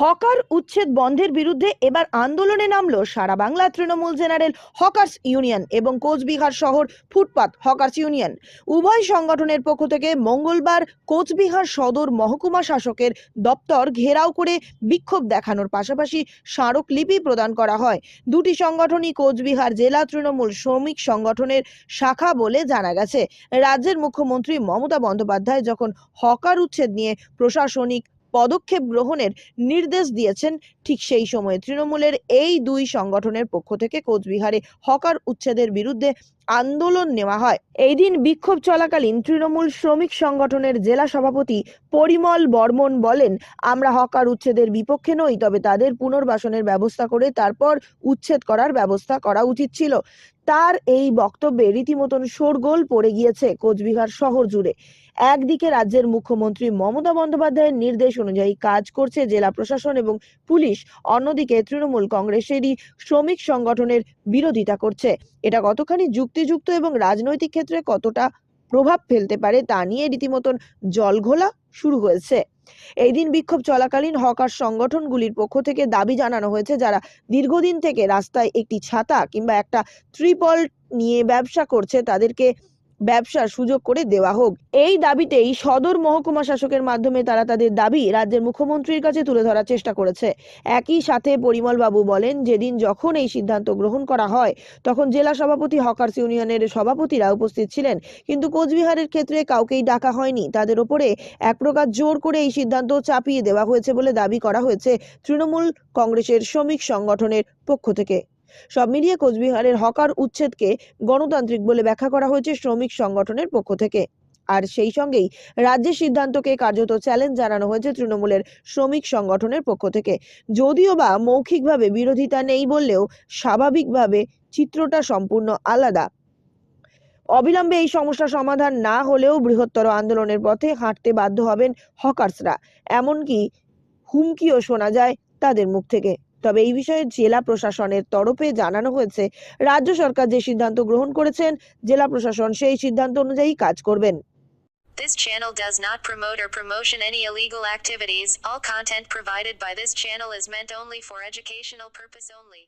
Hawker উচ্ছেদ বন্ধের বিরুদ্ধে এবার আন্দোলনে নামলো সারা Bangla Trinamool general hawkers union এবং কোচবিহার শহর ফুটপাত হকার্স ইউনিয়ন। উভয় সংগঠনের পক্ষ থেকে মঙ্গলবার কোচবিহার সদর মহকুমা শাসকের দপ্তর ঘেরাও করে বিক্ষোভ দেখানোর পাশাপাশি স্মারকলিপি প্রদান করা হয়। দুটি সংগঠনই কোচবিহার জেলা তৃণমূল শ্রমিক সংগঠনের শাখা বলে জানা গেছে। রাজ্যের মুখ্যমন্ত্রী মমতা বন্দ্যোপাধ্যায় যখন হকার উচ্ছেদ নিয়ে প্রশাসনিক পদক্ষেপ গ্রহণের নির্দেশ দিয়েছেন ঠিক সেই সময়ে তৃণমূলের এই দুই সংগঠনের পক্ষ থেকে কোচবিহারে হকার উচ্ছেদের বিরুদ্ধে আন্দোলন নেওয়া হয়। এই দিন বিক্ষোভ চলাকালীন তৃণমূল শ্রমিক সংগঠনের জেলা সভাপতি পরিমল বর্মন বলেন, আমরা হকার উচ্ছেদের বিপক্ষে নই, তবে তাদের পুনর্বাসনের ব্যবস্থা করে তারপর উচ্ছেদ করার ব্যবস্থা করা উচিত ছিল। তার এই বক্তব্যে রীতিমতন শোরগোল পড়ে গিয়েছে কোচবিহার শহর জুড়ে। একদিকে রাজ্যের মুখ্যমন্ত্রী মমতা বন্দ্যোপাধ্যায়ের নির্দেশ অনুযায়ী কাজ করছে জেলা প্রশাসন এবং পুলিশ, অন্যদিকে তৃণমূল কংগ্রেসেরই শ্রমিক সংগঠনের বিরোধিতা করছে। এটা কতখানি যুক্তিযুক্ত এবং রাজনৈতিক ক্ষেত্রে কতটা প্রভাব ফেলতে পারে তা নিয়ে রীতিমতন জলঘোলা শুরু হয়েছে। এই দিন বিক্ষোভ চলাকালীন হকার সংগঠনগুলির পক্ষ থেকে দাবি জানানো হয়েছে যারা দীর্ঘদিন থেকে রাস্তায় একটি ছাতা কিংবা একটা ত্রিপল নিয়ে ব্যবসা করছে তাদেরকে ব্যবসার সুযোগ করে দেওয়া হোক। এই দাবিতেই সদর মহকুমা শাসকের মাধ্যমে তারা তাদের দাবি রাজ্যের মুখ্যমন্ত্রীর কাছে তুলে ধরার চেষ্টা করেছে। একই সাথে পরিমল বাবু বলেন, যেদিন যখন এই সিদ্ধান্ত গ্রহণ করা হয়, তখন জেলা সভাপতি হকার্স ইউনিয়নের সভাপতিরা উপস্থিত ছিলেন। কিন্তু কোচবিহারের ক্ষেত্রে কাউকেই ডাকা হয়নি। তাদের ওপরে এক প্রকার জোর করে এই সিদ্ধান্ত চাপিয়ে দেওয়া হয়েছে বলে দাবি করা হয়েছে তৃণমূল কংগ্রেসের শ্রমিক সংগঠনের পক্ষ থেকে। সব মিলিয়ে কোচবিহারের হকার উচ্ছেদকে গণতান্ত্রিক বলে ব্যাখ্যা করা হয়েছে শ্রমিক সংগঠনের পক্ষ থেকে। আর সেই সঙ্গেই রাজ্যের সিদ্ধান্তকে কার্যত চ্যালেঞ্জ জানানো হয়েছে তৃণমূলের শ্রমিক সংগঠনের পক্ষ থেকে। যদিও বা মৌখিকভাবে বিরোধিতা নেই বললেও স্বাভাবিকভাবে চিত্রটা সম্পূর্ণ আলাদা। অবিলম্বে এই সমস্যা সমাধান না হলেও বৃহত্তর আন্দোলনের পথে হাঁটতে বাধ্য হবেন হকার্সরা। এমনকি হুমকিও শোনা যায় তাদের মুখ থেকে। তবে এই বিষয়ে জেলা প্রশাসনের তরফে জানানো হয়েছে রাজ্য সরকার যে সিদ্ধান্ত গ্রহণ করেছেন জেলা প্রশাসন সেই সিদ্ধান্ত অনুযায়ী কাজ করবেন This channel does not promote or promotion any illegal activities. All content provided by this channel is meant only for educational purpose only.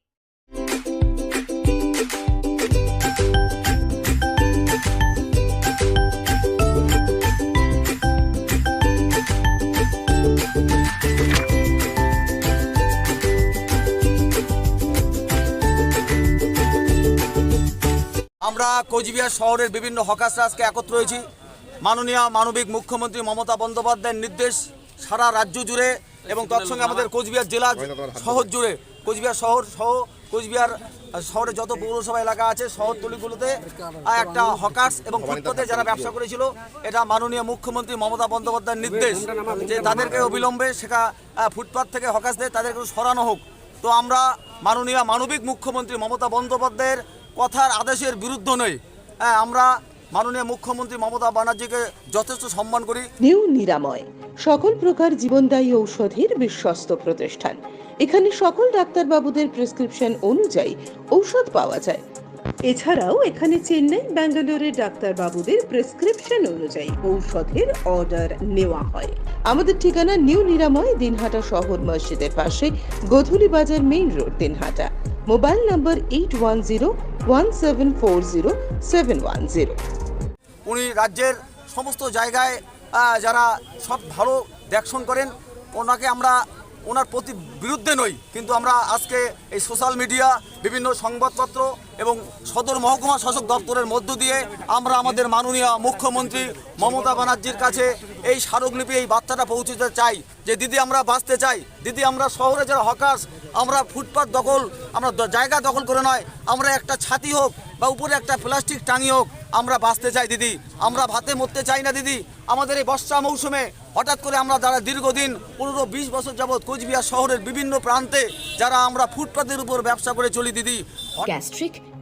আমরা কোচবিহার শহরের বিভিন্ন হকার্সরা আজকে একত্র হয়েছি। মাননীয় মানবিক মুখ্যমন্ত্রী মমতা বন্দ্যোপাধ্যায়ের নির্দেশ সারা রাজ্য জুড়ে এবং তৎসঙ্গে আমাদের কোচবিহার জেলা শহর জুড়ে। কোচবিহার শহর সহ কোচবিহার শহরে যত পৌরসভা এলাকা আছে শহরতলিগুলোতে একটা হকার্স এবং ফুটপাতে যারা ব্যবসা করেছিল, এটা মাননীয় মুখ্যমন্ত্রী মমতা বন্দ্যোপাধ্যায়ের নির্দেশ যে তাদেরকে অবিলম্বে সেটা ফুটপাত থেকে হকার্সদের তাদেরকে সরানো হোক। তো আমরা মাননীয় মানবিক মুখ্যমন্ত্রী মমতা বন্দ্যোপাধ্যায়ের কথার আদেশের বিরুদ্ধ নই হ্যাঁ আমরা মাননীয় মুখ্যমন্ত্রী মমতা ব্যানার্জিকে যথেষ্ট সম্মান করি। নিউ নিরাময়, সকল প্রকার জীবনদায়ী ঔষধের বিশ্বস্ত প্রতিষ্ঠান। এখানে সকল ডাক্তারবাবুদের প্রেসক্রিপশন অনুযায়ী ঔষধ পাওয়া যায়। এছাড়াও এখানে চেন্নাই, ব্যাঙ্গালোরের ডাক্তারবাবুদের প্রেসক্রিপশন অনুযায়ী ঔষধের অর্ডার নেওয়া হয়। আমাদের ঠিকানা নিউ নিরাময়, দিনহাটা শহর মসজিদের পাশে Godhuli Bazar main road, Dinhata. Mobile number eight one zero one seven four zero seven one zero. উনি রাজ্যের সমস্ত জায়গায় যারা সব ভালো দেখশন করেন, ওনাকে আমরা ওনার প্রতি বিরুদ্ধে নই। কিন্তু আমরা আজকে এই সোশ্যাল মিডিয়া বিভিন্ন সংবাদপত্র এবং সদর মহকুমা শাসক দপ্তরের মধ্য দিয়ে আমরা আমাদের মাননীয় মুখ্যমন্ত্রী মমতা ব্যানার্জির কাছে এই স্মারকলিপি, এই বার্তাটা পৌঁছতে চাই যে, দিদি, আমরা বাঁচতে চাই। দিদি, আমরা শহরে যারা হকাশ আমরা ফুটপাত দখল, আমরা জায়গা দখল করে নয়, আমরা একটা ছাতি হোক বা উপরে একটা প্লাস্টিক টাঙি হোক আমরা বাঁচতে চাই, দিদি। আমরা ভাতে মরতে চাই না, দিদি। আমাদের এই বর্ষা মৌসুমে হঠাৎ করে আমরা যারা দীর্ঘদিন, পনেরো বিশ বছর যাবৎ কোচবিহার শহরের বিভিন্ন প্রান্তে যারা আমরা ফুটপাতের উপর ব্যবসা করে চলি, দিদি। Gastric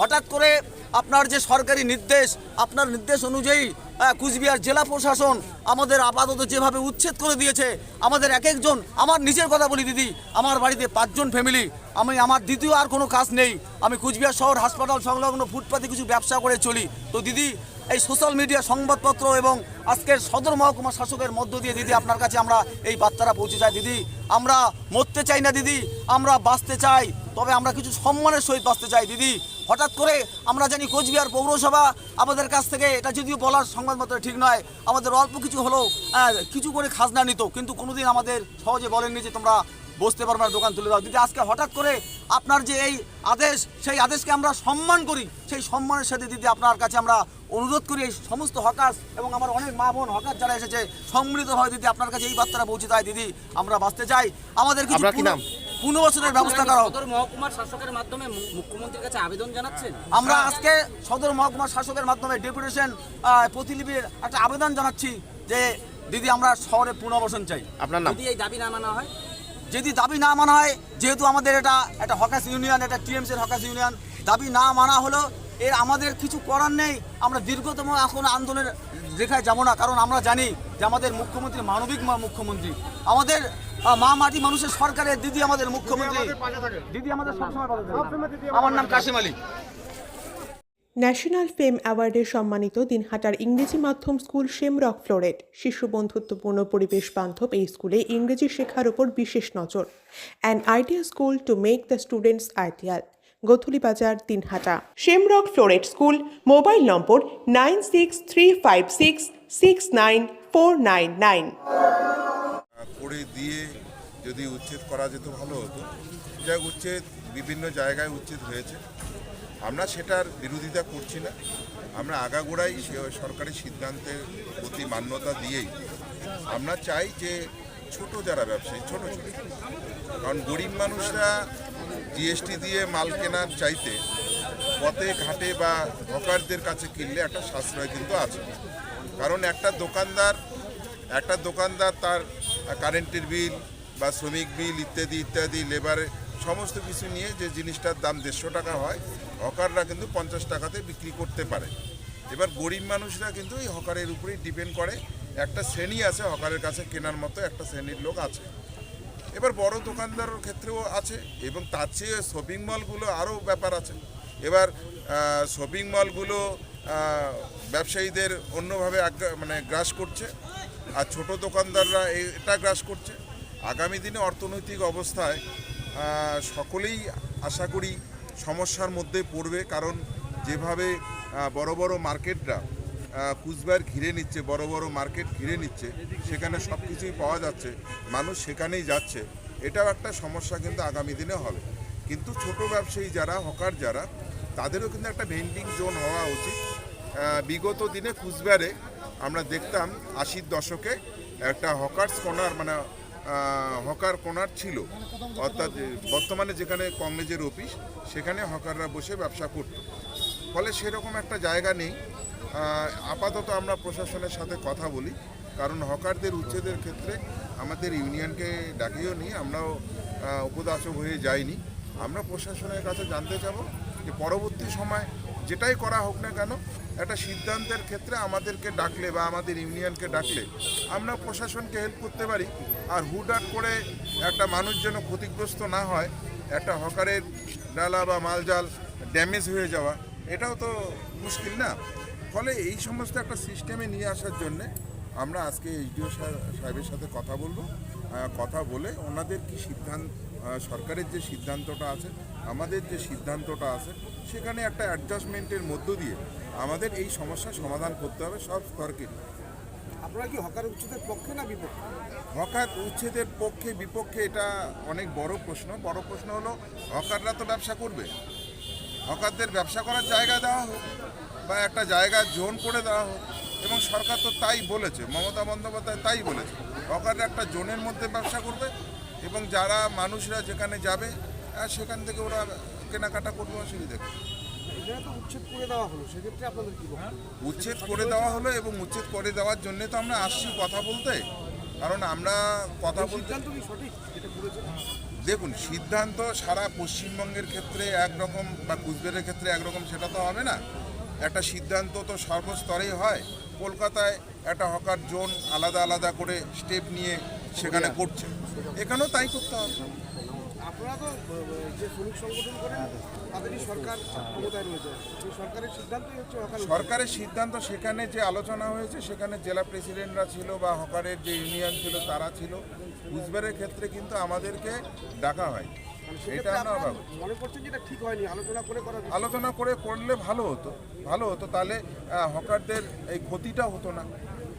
হঠাৎ করে আপনার যে সরকারি নির্দেশ, আপনার নির্দেশ অনুযায়ী কুচবিহার জেলা প্রশাসন আমাদের আপাতত যেভাবে উচ্ছেদ করে দিয়েছে, আমাদের এক একজন, আমার নিজের কথা বলি দিদি, আমার বাড়িতে পাঁচজন ফ্যামিলি আমি আমার দ্বিতীয় আর কোনো কাজ নেই, আমি কুচবিহার শহর হাসপাতাল সংলগ্ন ফুটপাতে কিছু ব্যবসা করে চলি। তো দিদি, এই সোশ্যাল মিডিয়া সংবাদপত্র এবং আজকের সদর মহকুমা শাসকের মধ্য দিয়ে দিদি, আপনার কাছে আমরা এই বার্তাটা পৌঁছে যাই। দিদি, আমরা মরতে চাই না দিদি, আমরা বাঁচতে চাই, তবে আমরা কিছু সম্মানের সহিত বাঁচতে চাই। দিদি হঠাৎ করে আমরা জানি কোচবিহার পৌরসভা আমাদের কাছ থেকে এটা যদিও বলার সংবাদপত্র ঠিক নয় আমাদের অল্প কিছু হলেও কিছু করে খাজনা নিত কিন্তু কোনোদিন আমাদের সহজে বলেননি যে তোমরা বসতে পারবে না দোকান তুলে দাও। দিদি আজকে হঠাৎ করে আপনার যে এই আদেশ সেই আদেশকে আমরা সম্মান করি সেই সম্মানের সাথে দিদি আপনার কাছে আমরা অনুরোধ করি। এই সমস্ত হকাস এবং আমার অনেক মা বোন হকাস যারা এসেছে সম্মিলিতভাবে দিদি আপনার কাছে এই বার্তাটা পৌঁছে দেয় দিদি আমরা বাঁচতে চাই। আমাদের কিছু নাম? পুনর্বসনের ব্যবস্থা করা হোক সদর মহকুমার শাসকের মাধ্যমে মুখ্যমন্ত্রীর কাছে আবেদন জানাচ্ছেন? আমরা আজকে সদর মহকুমা শাসকের মাধ্যমে ডেপুটেশন প্রতিলিপির একটা আবেদন জানাচ্ছি যে দিদি আমরা শহরে পুনর্বাসন চাই। আপনার নাম? যদি এই দাবি না মানা হয়? যদি দাবি না মানা হয় যেহেতু আমাদের এটা একটা হকাস ইউনিয়ন এটা টিএমসির হকাস ইউনিয়ন দাবি না মানা হলো এর আমাদের কিছু করার নেই আমরা দীর্ঘতম এখন আন্দোলনের রেখায় যাব না কারণ আমরা জানি যে আমাদের মুখ্যমন্ত্রী মানবিক মুখ্যমন্ত্রী। আমাদের মা মাটি মানুষের সরকারের দিদি আমাদের মুখ্যমন্ত্রী। দিদি আমাদের সবসময় আমার নাম কাশিম আলী। ন্যাশনাল ফেম অ্যাওয়ার্ডে সম্মানিত দিনহাটার ইংরেজি মাধ্যম স্কুল শেমরক ফ্লোরেট শিশু বন্ধুত্বপূর্ণ পরিবেশ বান্ধব এই স্কুলে ইংরেজি শেখার ওপর বিশেষ নজর। An idea school to make the students ideal Godhuli Bazar Dinhata. Shamrock floret school mobile number nine six three five six six nine four nine nine. করে দিয়ে যদি উচ্ছেদ করা যেত ভালো হতো। যাই উচ্ছেদ বিভিন্ন জায়গায় উচ্ছেদ হয়েছে। আমরা সেটার বিরোধিতা করছি না। আমরা আগাগোড়াই সরকারি সিদ্ধান্তের প্রতি মান্যতা দিয়েই আমরা চাই যে ছোট যারা ব্যবসায়ী, ছোট ছোট। কারণ গরিব মানুষরা জিএসটি দিয়ে মাল কেনার চাইতে পথে, ঘাটে বা হকারদের কাছে কিনলে একটা সাশ্রয় কিন্তু আছে। কারণ একটা দোকানদার একটা দোকানদার তার কারেন্টের বিল বা শ্রমিক বিল ইত্যাদি ইত্যাদি লেবারের সমস্ত কিছু নিয়ে যে জিনিসটার দাম দেড়শো টাকা হয়, হকাররা কিন্তু পঞ্চাশ টাকাতে বিক্রি করতে পারে। এবার গরিব মানুষরা কিন্তু এই হকারের উপরেই ডিপেন্ড করে। একটা শ্রেণি আছে, হকারের কাছে কেনার মতো একটা শ্রেণির লোক আছে। এবার বড় দোকানদারের ক্ষেত্রেও আছে এবং তার চেয়ে শপিং মলগুলো আরও ব্যাপার আছে। এবার শপিং মলগুলো ব্যবসায়ীদের অন্যভাবে মানে গ্রাস করছে। আর ছোট দোকানদাররা এটা গ্রাস করছে। আগামী দিনে অর্থনৈতিক অবস্থায় সকলেই আশা করি সমস্যার মধ্যে পড়বে। কারণ যেভাবে বড় বড় মার্কেটরা কুচবিহার ঘিরে নিচ্ছে, বড় বড় মার্কেট ঘিরে নিচ্ছে, সেখানে সব কিছুই পাওয়া যাচ্ছে, মানুষ সেখানেই যাচ্ছে। এটাও একটা সমস্যা কিন্তু আগামী দিনে হবে। কিন্তু ছোট ব্যবসায়ী যারা, হকার যারা, তাদেরও কিন্তু একটা ভেন্ডিং জোন হওয়া উচিত। বিগত দিনে কুচবিহারে আমরা দেখতাম আশির দশকে একটা হকার্স কর্নার মানে হকার কর্নার ছিল। অর্থাৎ বর্তমানে যেখানে কংগ্রেসের অফিস, সেখানে হকাররা বসে ব্যবসা করতো। ফলে সেরকম একটা জায়গা নেই। আপাতত আমরা প্রশাসনের সাথে কথা বলি। কারণ হকারদের উচ্ছেদের ক্ষেত্রে আমাদের ইউনিয়নকে ডাকিও নি, আমরাও উপদাসক হয়ে যাইনি। আমরা প্রশাসনের কাছে জানতে চাবো যে পরবর্তী সময় যেটাই করা হোক না কেন, একটা সিদ্ধান্তের ক্ষেত্রে আমাদেরকে ডাকলে বা আমাদের ইউনিয়নকে ডাকলে আমরা প্রশাসনকে হেল্প করতে পারি। আর হুটহাট করে একটা মানুষ যেন ক্ষতিগ্রস্ত না হয়, একটা হকারের ডালা বা মালজাল ড্যামেজ হয়ে যাওয়া, এটাও তো মুশকিল না? ফলে এই সমস্ত একটা সিস্টেমে নিয়ে আসার জন্যে আমরা আজকে এইচডিও সাহেবের সাথে কথা বলব। কথা বলে ওনাদের কি সিদ্ধান্ত সরকারের যে সিদ্ধান্তটা আছে, আমাদের যে সিদ্ধান্তটা আছে সেখানে একটা অ্যাডজাস্টমেন্টের মধ্য দিয়ে আমাদের এই সমস্যার সমাধান করতে হবে সব স্তরকে আপনারা কি হকার উচ্ছেদের পক্ষে না বিপক্ষে? হকার উচ্ছেদের পক্ষে বিপক্ষে এটা অনেক বড় প্রশ্ন। বড় প্রশ্ন হলো হকাররা তো ব্যবসা করবে। হকারদের ব্যবসা করার জায়গা দেওয়া হোক বা একটা জায়গা জোন করে দেওয়া হোক এবং সরকার তো তাই বলেছে মমতা বন্দ্যোপাধ্যায় তাই বলেছে হকাররা একটা জোনের মধ্যে ব্যবসা করবে এবং যারা মানুষরা যেখানে যাবে সেখান থেকে ওরা কেনাকাটা করবে অসুবিধা কি? তো উচ্ছেদ করে দেওয়া হলো এবং উচ্ছেদ করে দেওয়ার জন্য তো আমরা আসছি কথা বলতে। কারণ আমরা কথা বলতে দেখুন সিদ্ধান্ত সারা পশ্চিমবঙ্গের ক্ষেত্রে একরকম বা কুচবিহারের ক্ষেত্রে একরকম সেটা তো হবে না। একটা সিদ্ধান্ত তো সর্বস্তরেই হয়। কলকাতায় একটা হকার জোন আলাদা আলাদা করে স্টেপ নিয়ে সেখানে করছে। এখানেও তাই করতে হবে। যে শ্রমিক সংগঠন করেন তাদেরই সরকার ক্ষমতায় রয়েছে। সরকারের সিদ্ধান্তই হচ্ছে সরকারের সিদ্ধান্ত সেখানে যে আলোচনা হয়েছে সেখানে জেলা প্রেসিডেন্টরা ছিল বা হকারের যে ইউনিয়ন ছিল তারা ছিল। কুচবিহারের ক্ষেত্রে কিন্তু আমাদেরকে ডাকা হয়। মানে আলোচনা করে আলোচনা করে করলে ভালো হতো। ভালো হতো তাহলে হকারদের এই ক্ষতিটা হতো না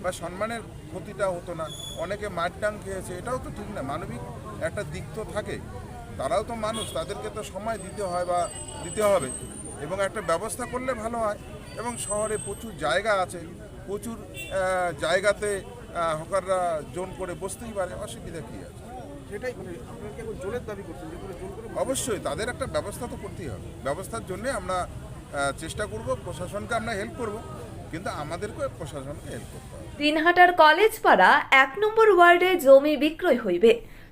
বা সম্মানের ক্ষতিটা হতো না। অনেকে মারটাং খেয়েছে এটাও তো ঠিক না। মানবিক একটা দিক তো থাকে। তারাও তো মানুষ তাদেরকে তো সময় দিতে হয় বা দিতে হবে। এবং একটা ব্যবস্থা করলে ভালো হয়। এবং শহরে প্রচুর জায়গা আছে প্রচুর জায়গাতে হকাররা জোন করে বসতেই পারে অসুবিধা কী আছে? সেটাই মানে জোরের দাবি করছেন জোর করে অবশ্যই তাদের একটা ব্যবস্থা তো করতেই হবে। ব্যবস্থার জন্যে আমরা চেষ্টা করব প্রশাসনকে আমরা হেল্প করব কিন্তু আমাদেরকে প্রশাসনকে হেল্প করতে হবে। দিনহাটার কলেজ পাড়া এক নম্বর ওয়ার্ডে জমি বিক্রয় হইবে।